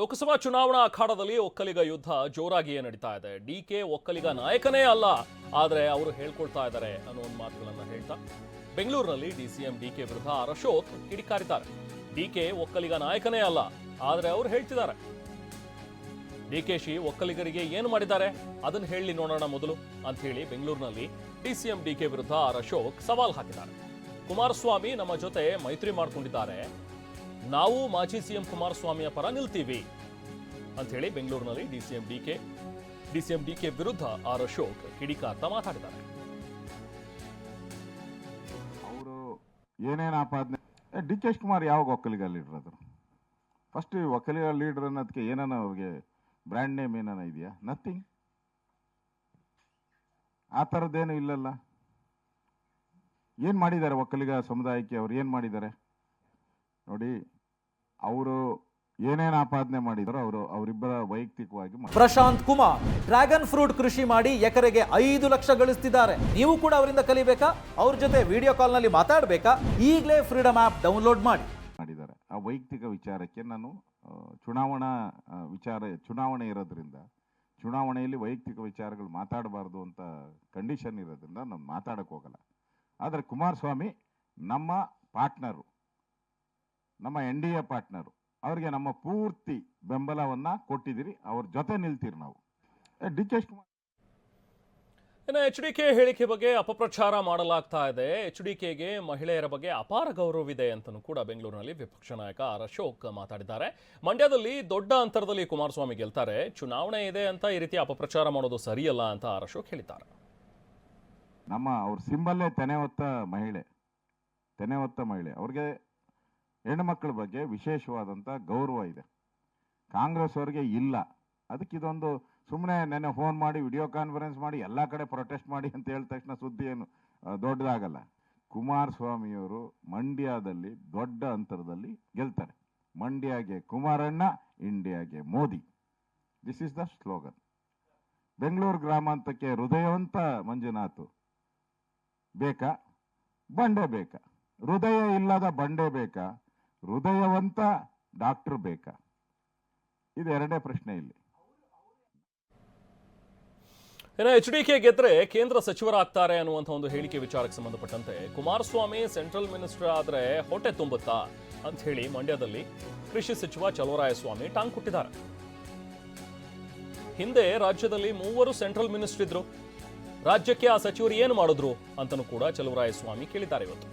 ಲೋಕಸಭಾ ಚುನಾವಣಾ ಅಖಾಡದಲ್ಲಿ ಒಕ್ಕಲಿಗ ಯುದ್ಧ ಜೋರಾಗಿಯೇ ನಡೀತಾ ಇದೆ. ಡಿ ಕೆ ಒಕ್ಕಲಿಗ ನಾಯಕನೇ ಅಲ್ಲ, ಆದರೆ ಅವರು ಹೇಳ್ಕೊಳ್ತಾ ಇದ್ದಾರೆ ಅನ್ನೋ ಒಂದು ಮಾತುಗಳನ್ನು ಹೇಳ್ತಾ ಬೆಂಗಳೂರಿನಲ್ಲಿ ಡಿಸಿಎಂ ಡಿ ಕೆ ವಿರುದ್ಧ ಅಶೋಕ್ ಕಿಡಿಕಾರಿದ್ದಾರೆ. ಡಿ ಕೆ ಒಕ್ಕಲಿಗ ನಾಯಕನೇ ಅಲ್ಲ, ಆದರೆ ಅವರು ಹೇಳ್ತಿದ್ದಾರೆ. ಡಿ ಕೆ ಶಿ ಒಕ್ಕಲಿಗರಿಗೆ ಏನು ಮಾಡಿದ್ದಾರೆ? ಅದನ್ನು ಹೇಳಿ ನೋಡೋಣ ಮೊದಲು ಅಂತ ಹೇಳಿ ಬೆಂಗಳೂರಿನಲ್ಲಿ ಎಂ ಡಿ ಕೆ ವಿರುದ್ಧ ಆರ್ ಅಶೋಕ್ ಸವಾಲ್ ಹಾಕಿದ್ದಾರೆ. ಕುಮಾರಸ್ವಾಮಿ ನಮ್ಮ ಜೊತೆ ಮೈತ್ರಿ ಮಾಡಿಕೊಂಡಿದ್ದಾರೆ. ನಾವು ಮಾಜಿ ಸಿಎಂ ಕುಮಾರಸ್ವಾಮಿಯ ಪರ ನಿಲ್ತೀವಿ. ಅಂತ ಹೇಳಿ ಬೆಂಗಳೂರಿನಲ್ಲಿ ಡಿಸಿಎಂ ಡಿಕೆ ಡಿಸಿಎಂ ಡಿಕೆ ವಿರುದ್ಧ ಆರ್ ಅಶೋಕ್ ಕಿಡಿಕಾರ್ತ ಮಾತಾಡಿದ್ದಾರೆ. ಅವರು ಏನೇನು ಆಪಾದನೆ ಡಿ ಕೆ ಕುಮಾರ್ ಯಾವಾಗ ಒಕ್ಕಲಿಗ ಲೀಡರ್ ಅದರು ಫಸ್ಟ್ ಒಕ್ಕಲಿಗ ಲೀಡರ್ ಅನ್ನೋದಕ್ಕೆ ಏನಾನ ಅವ್ರಿಗೆ ಬ್ರ್ಯಾಂಡ್ ನೇಮ್ ಏನಾನ ಇದೆಯಾ? ನಥಿಂಗ್ ಆ ಥರದ್ದೇನು ಇಲ್ಲಲ್ಲ. ಏನು ಮಾಡಿದ್ದಾರೆ ಒಕ್ಕಲಿಗ ಸಮುದಾಯಕ್ಕೆ ಅವ್ರು ಏನು ಮಾಡಿದ್ದಾರೆ? ನೋಡಿ ಅವರು ಏನೇನು ಆಪಾದನೆ ಮಾಡಿದ್ರು ಅವರು ಅವರಿಬ್ಬರ ವೈಯಕ್ತಿಕವಾಗಿ ಪ್ರಶಾಂತ್ ಕುಮಾರ್ ಡ್ರ್ಯಾಗನ್ ಫ್ರೂಟ್ ಕೃಷಿ ಮಾಡಿ ಎಕರೆಗೆ ಐದು ಲಕ್ಷ ಗಳಿಸ್ತಿದ್ದಾರೆ. ನೀವು ಕೂಡ ಅವರಿಂದ ಕಲಿಬೇಕಾ? ಅವ್ರ ಜೊತೆ ವಿಡಿಯೋ ಕಾಲ್ನಲ್ಲಿ ಮಾತಾಡಬೇಕಾ? ಈಗಲೇ ಫ್ರೀಡಮ್ ಆಪ್ ಡೌನ್ಲೋಡ್ ಮಾಡಿ. ಮಾಡಿದ್ದಾರೆ. ಆ ವೈಯಕ್ತಿಕ ವಿಚಾರಕ್ಕೆ ನಾನು ಚುನಾವಣಾ ವಿಚಾರ ಚುನಾವಣೆ ಇರೋದ್ರಿಂದ ಚುನಾವಣೆಯಲ್ಲಿ ವೈಯಕ್ತಿಕ ವಿಚಾರಗಳು ಮಾತಾಡಬಾರ್ದು ಅಂತ ಕಂಡೀಷನ್ ಇರೋದ್ರಿಂದ ನಾನು ಮಾತಾಡಕ್ಕೆ ಹೋಗಲ್ಲ. ಆದರೆ ಕುಮಾರಸ್ವಾಮಿ ನಮ್ಮ ಪಾರ್ಟ್ನರು ನಮ್ಮ ಎನ್ ಡಿ ಎ ಪಾರ್ಟ್ನರು. ಅವರಿಗೆ ನಮ್ಮ ಪೂರ್ತಿ ಬೆಂಬಲವನ್ನು ಕೊಟ್ಟಿದ್ದೀರಿ. ಅವ್ರ ಜೊತೆ ನಿಲ್ತೀರಿ ನಾವು. ಡಿ ಕೆ ಶಿವಕುಮಾರ್ ಇನ್ನು ಎಚ್ ಡಿ ಕೆ ಹೇಳಿಕೆ ಬಗ್ಗೆ ಅಪಪ್ರಚಾರ ಮಾಡಲಾಗ್ತಾ ಇದೆ. ಎಚ್ ಡಿ ಕೆಗೆ ಮಹಿಳೆಯರ ಬಗ್ಗೆ ಅಪಾರ ಗೌರವವಿದೆ ಅಂತಲೂ ಕೂಡ ಬೆಂಗಳೂರಿನಲ್ಲಿ ವಿಪಕ್ಷ ನಾಯಕ ಆರ್ ಅಶೋಕ್ ಮಾತಾಡಿದ್ದಾರೆ. ಮಂಡ್ಯದಲ್ಲಿ ದೊಡ್ಡ ಅಂತರದಲ್ಲಿ ಕುಮಾರಸ್ವಾಮಿ ಗೆಲ್ತಾರೆ. ಚುನಾವಣೆ ಇದೆ ಅಂತ ಈ ರೀತಿ ಅಪಪ್ರಚಾರ ಮಾಡೋದು ಸರಿಯಲ್ಲ ಅಂತ ಆರ್ ಅಶೋಕ್ ಹೇಳಿದ್ದಾರೆ. ನಮ್ಮ ಅವ್ರ ಸಿಂಬಲ್ಲೇ ತೆನೆ ಹೊತ್ತ ಮಹಿಳೆ. ತೆನೆ ಹೊತ್ತ ಮಹಿಳೆ. ಅವ್ರಿಗೆ ಹೆಣ್ಣುಮಕ್ಕಳ ಬಗ್ಗೆ ವಿಶೇಷವಾದಂಥ ಗೌರವ ಇದೆ. ಕಾಂಗ್ರೆಸ್ ಅವರಿಗೆ ಇಲ್ಲ. ಅದಕ್ಕೆ ಇದೊಂದು ಸುಮ್ಮನೆ ನೆನ್ನೆ ಫೋನ್ ಮಾಡಿ ವಿಡಿಯೋ ಕಾನ್ಫರೆನ್ಸ್ ಮಾಡಿ, ಎಲ್ಲ ಕಡೆ ಪ್ರೊಟೆಸ್ಟ್ ಮಾಡಿ ಅಂತ ಹೇಳಿದ ತಕ್ಷಣ ಸುದ್ದಿ ಏನು ದೊಡ್ಡದಾಗಲ್ಲ. ಕುಮಾರಸ್ವಾಮಿಯವರು ಮಂಡ್ಯದಲ್ಲಿ ದೊಡ್ಡ ಅಂತರದಲ್ಲಿ ಗೆಲ್ತಾರೆ. ಮಂಡ್ಯಗೆ ಕುಮಾರಣ್ಣ, ಇಂಡಿಯಾಗೆ Modi. This is the slogan Bengaluru ಗ್ರಾಮಾಂತಕ್ಕೆ ಹೃದಯವಂತ ಮಂಜುನಾಥ್. ಬೇಕಾ? ಬಂಡೆ ಬೇಕಾ? ಹೃದಯ ಇಲ್ಲದ ಬಂಡೆ ಬೇಕಾ? ಹೃದಯವಂತ ಡಾಕ್ಟರ್ ಬೇಕಾ. ಇದು ಎರಡೇ ಪ್ರಶ್ನೆ ಇಲ್ಲಿ. ಇನ್ನು ಎಚ್ ಡಿ ಕೆ ಗೆದ್ರೆ ಕೇಂದ್ರ ಸಚಿವರಾಗ್ತಾರೆ ಅನ್ನುವಂಥ ಒಂದು ಹೇಳಿಕೆ ವಿಚಾರಕ್ಕೆ ಸಂಬಂಧಪಟ್ಟಂತೆ ಕುಮಾರಸ್ವಾಮಿ ಸೆಂಟ್ರಲ್ ಮಿನಿಸ್ಟರ್ ಆದ್ರೆ ಹೊಟ್ಟೆ ತುಂಬುತ್ತಾ ಅಂತ ಹೇಳಿ ಮಂಡ್ಯದಲ್ಲಿ ಕೃಷಿ ಸಚಿವ ಚಲುವರಾಯಸ್ವಾಮಿ ಟಾಂಗ್ ಕೊಟ್ಟಿದ್ದಾರೆ. ಹಿಂದೆ ರಾಜ್ಯದಲ್ಲಿ ಮೂವರು ಸೆಂಟ್ರಲ್ ಮಿನಿಸ್ಟರ್ ಇದ್ರು. ರಾಜ್ಯಕ್ಕೆ ಆ ಸಚಿವರು ಏನು ಮಾಡಿದ್ರು ಅಂತನೂ ಕೂಡ ಚಲುವರಾಯಸ್ವಾಮಿ ಕೇಳಿದ್ದಾರೆ ಇವತ್ತು.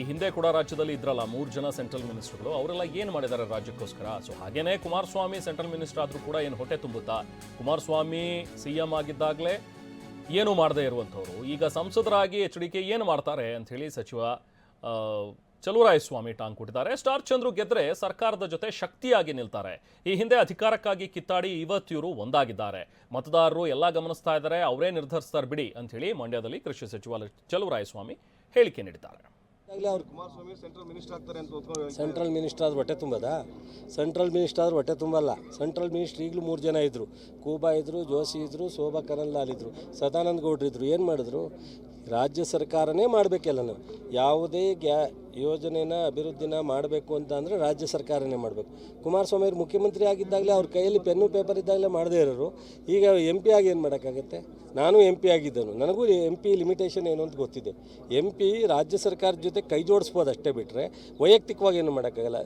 ಈ ಹಿಂದೆ ಕೂಡ ರಾಜ್ಯದಲ್ಲಿ ಇದ್ರಲ್ಲ, ಮೂರು ಜನ ಸೆಂಟ್ರಲ್ ಮಿನಿಸ್ಟರ್ಗಳು. ಅವರೆಲ್ಲ ಏನು ಮಾಡಿದ್ದಾರೆ ರಾಜ್ಯಕ್ಕೋಸ್ಕರ? ಸೊ ಹಾಗೇನೆ ಕುಮಾರಸ್ವಾಮಿ ಸೆಂಟ್ರಲ್ ಮಿನಿಸ್ಟರ್ ಆದರೂ ಕೂಡ ಏನು ಹೊಟ್ಟೆ ತುಂಬುತ್ತಾ? ಕುಮಾರಸ್ವಾಮಿ ಸಿ ಎಂ ಆಗಿದ್ದಾಗಲೇ ಏನು ಮಾಡದೇ ಇರುವಂಥವ್ರು. ಈಗ ಸಂಸದರಾಗಿ ಎಚ್ ಡಿ ಕೆ ಏನು ಮಾಡ್ತಾರೆ ಅಂಥೇಳಿ ಸಚಿವ ಚಲುವರಾಯಸ್ವಾಮಿ ಟಾಂಗ್ ಕೊಟ್ಟಿದ್ದಾರೆ. ಸ್ಟಾರ್ ಚಂದ್ರು ಗೆದ್ರೆ ಸರ್ಕಾರದ ಜೊತೆ ಶಕ್ತಿಯಾಗಿ ನಿಲ್ತಾರೆ. ಈ ಹಿಂದೆ ಅಧಿಕಾರಕ್ಕಾಗಿ ಕಿತ್ತಾಡಿ ಇವತ್ತು ಇವರು ಒಂದಾಗಿದ್ದಾರೆ. ಮತದಾರರು ಎಲ್ಲ ಗಮನಿಸ್ತಾ ಇದ್ದಾರೆ. ಅವರೇ ನಿರ್ಧರಿಸ್ತಾರೆ ಬಿಡಿ ಅಂಥೇಳಿ ಮಂಡ್ಯದಲ್ಲಿ ಕೃಷಿ ಸಚಿವ ಚಲುವರಾಯಸ್ವಾಮಿ ಹೇಳಿಕೆ ನೀಡಿದ್ದಾರೆ. ಸೆಂಟ್ರಲ್ ಮಿನಿಸ್ಟರ್ ಆದ್ರೆ ಹೊಟ್ಟೆ ತುಂಬದ? ಸೆಂಟ್ರಲ್ ಮಿನಿಸ್ಟರ್ ಆದ್ರೆ ಹೊಟ್ಟೆ ತುಂಬಲ್ಲ. ಸೆಂಟ್ರಲ್ ಮಿನಿಸ್ಟರ್ ಈಗಲೂ ಮೂರು ಜನ ಇದ್ದರು ಕೂಬಾ ಇದ್ದರು ಜೋಶಿ ಇದ್ದರು ಶೋಭಾ ಕನನ್ ಲಾಲ್ ಇದ್ರು ಸದಾನಂದ ಗೌಡ್ರು ಇದ್ದರು ಏನು ಮಾಡಿದ್ರು? ರಾಜ್ಯ ಸರ್ಕಾರನೇ ಮಾಡಬೇಕೆಲ್ಲನು ಯಾವುದೇ ಗ್ಯಾ, ಯೋಜನೆನ ಅಭಿವೃದ್ಧಿನ ಮಾಡಬೇಕು ಅಂತ ಅಂದರೆ ರಾಜ್ಯ ಸರ್ಕಾರನೇ ಮಾಡಬೇಕು. ಕುಮಾರಸ್ವಾಮಿ ಅವರು ಮುಖ್ಯಮಂತ್ರಿ ಆಗಿದ್ದಾಗಲೇ ಅವ್ರ ಕೈಯಲ್ಲಿ ಪೆನ್ನು, ಪೇಪರ್ ಇದ್ದಾಗಲೇ ಮಾಡದೇ ಇರೋರು. ಈಗ ಎಂ ಪಿ ಆಗಿ ಏನು ಮಾಡೋಕ್ಕಾಗತ್ತೆ? ನಾನು ಎಂ ಪಿ ಆಗಿದ್ದನು. ನನಗೂ ಎಂ ಪಿ ಲಿಮಿಟೇಷನ್ ಏನು ಅಂತ ಗೊತ್ತಿದೆ. ಎಂ ಪಿ ರಾಜ್ಯ ಸರ್ಕಾರದ ಜೊತೆ ಕೈ ಜೋಡಿಸ್ಬೋದು ಅಷ್ಟೇ ಬಿಟ್ಟರೆ ವೈಯಕ್ತಿಕವಾಗಿ ಏನು ಮಾಡೋಕ್ಕಾಗಲ್ಲ.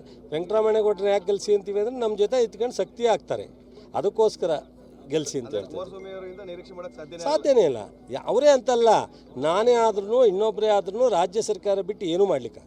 ಕೊಟ್ಟರೆ ಯಾಕೆ ಗೆಲ್ಸಿ ಅಂತೀವಿ ಅಂದರೆ ನಮ್ಮ ಜೊತೆ ಇತ್ಕೊಂಡು ಶಕ್ತಿ ಆಗ್ತಾರೆ ಅದಕ್ಕೋಸ್ಕರ ಗೆಲ್ಸಿ ಅಂತ ಹೇಳ್ತಾರೆ ಸಾಧ್ಯನೇ ಇಲ್ಲ. ಅವರೇ ಅಂತಲ್ಲ ನಾನೇ ಆದ್ರೂ ಇನ್ನೊಬ್ಬರೇ ಆದ್ರೂ ರಾಜ್ಯ ಸರ್ಕಾರ ಬಿಟ್ಟು ಏನೂ ಮಾಡ್ಲಿಕ್ಕೆ